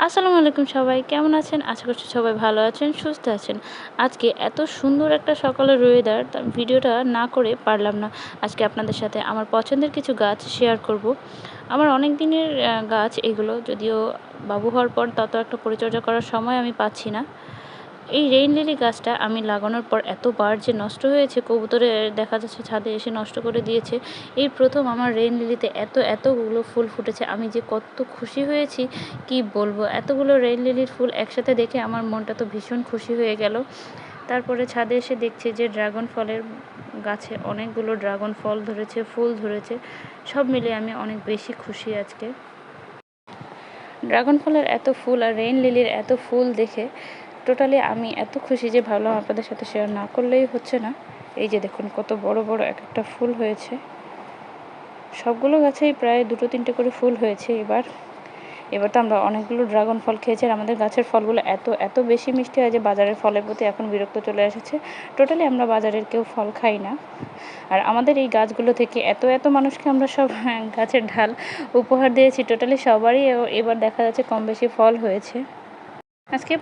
আসসালামু আলাইকুম সবাই, কেমন আছেন? আশা করছি সবাই ভালো আছেন, সুস্থ আছেন। আজকে এত সুন্দর একটা সকালের ওয়েদার ভিডিওটা না করে পারলাম না। আজকে আপনাদের সাথে আমার পছন্দের কিছু গাছ শেয়ার করব। আমার অনেক দিনের গাছ এগুলো, যদিও বাবু হওয়ার পর তত একটা পরিচর্যা করার সময় আমি পাচ্ছি না। এই রেইন লিলি গাছটা আমি লাগানোর পর এতবার যে নষ্ট হয়েছে, কবুতরে দেখা যাচ্ছে ছাদে এসে নষ্ট করে দিয়েছে। এই প্রথম আমার রেইন লিলিতে এত, এতগুলো ফুল ফুটেছে, আমি যে কত খুশি হয়েছি, কি বলব? এতগুলো রেইন লিলির ফুল একসাথে দেখে আমার মনটা তো ভীষণ খুশি হয়ে গেল। তারপরে ছাদে এসে দেখছি যে ড্রাগন ফলের গাছে অনেকগুলো ড্রাগন ফল ধরেছে, ফুল ধরেছে, সব মিলে আমি অনেক বেশি খুশি আজকে। ড্রাগন ফলের এত ফুল আর রেইন লিলির এত ফুল দেখে টোটালি আমি এত খুশি যে ভাবলাম আপনাদের সাথে শেয়ার না করলেই হচ্ছে না। এই যে দেখুন কত বড় বড় এক একটা ফুল হয়েছে। সবগুলো গাছেই প্রায় দুটো, তিনটে করে ফুল হয়েছে এবার। এবার তো আমরা অনেকগুলো ড্রাগন ফল খেয়েছি আর আমাদের গাছের ফলগুলো এত এত বেশি মিষ্টি হয় যে বাজারের ফলের প্রতি এখন বিরক্ত চলে এসেছে। টোটালি আমরা বাজারের কেউ ফল খাই না। আর আমাদের এই গাছগুলো থেকে এত এত মানুষকে আমরা সব গাছের ঢাল উপহার দিয়েছি। টোটালি সবারই এবার দেখা যাচ্ছে কম বেশি ফল হয়েছে। আজকে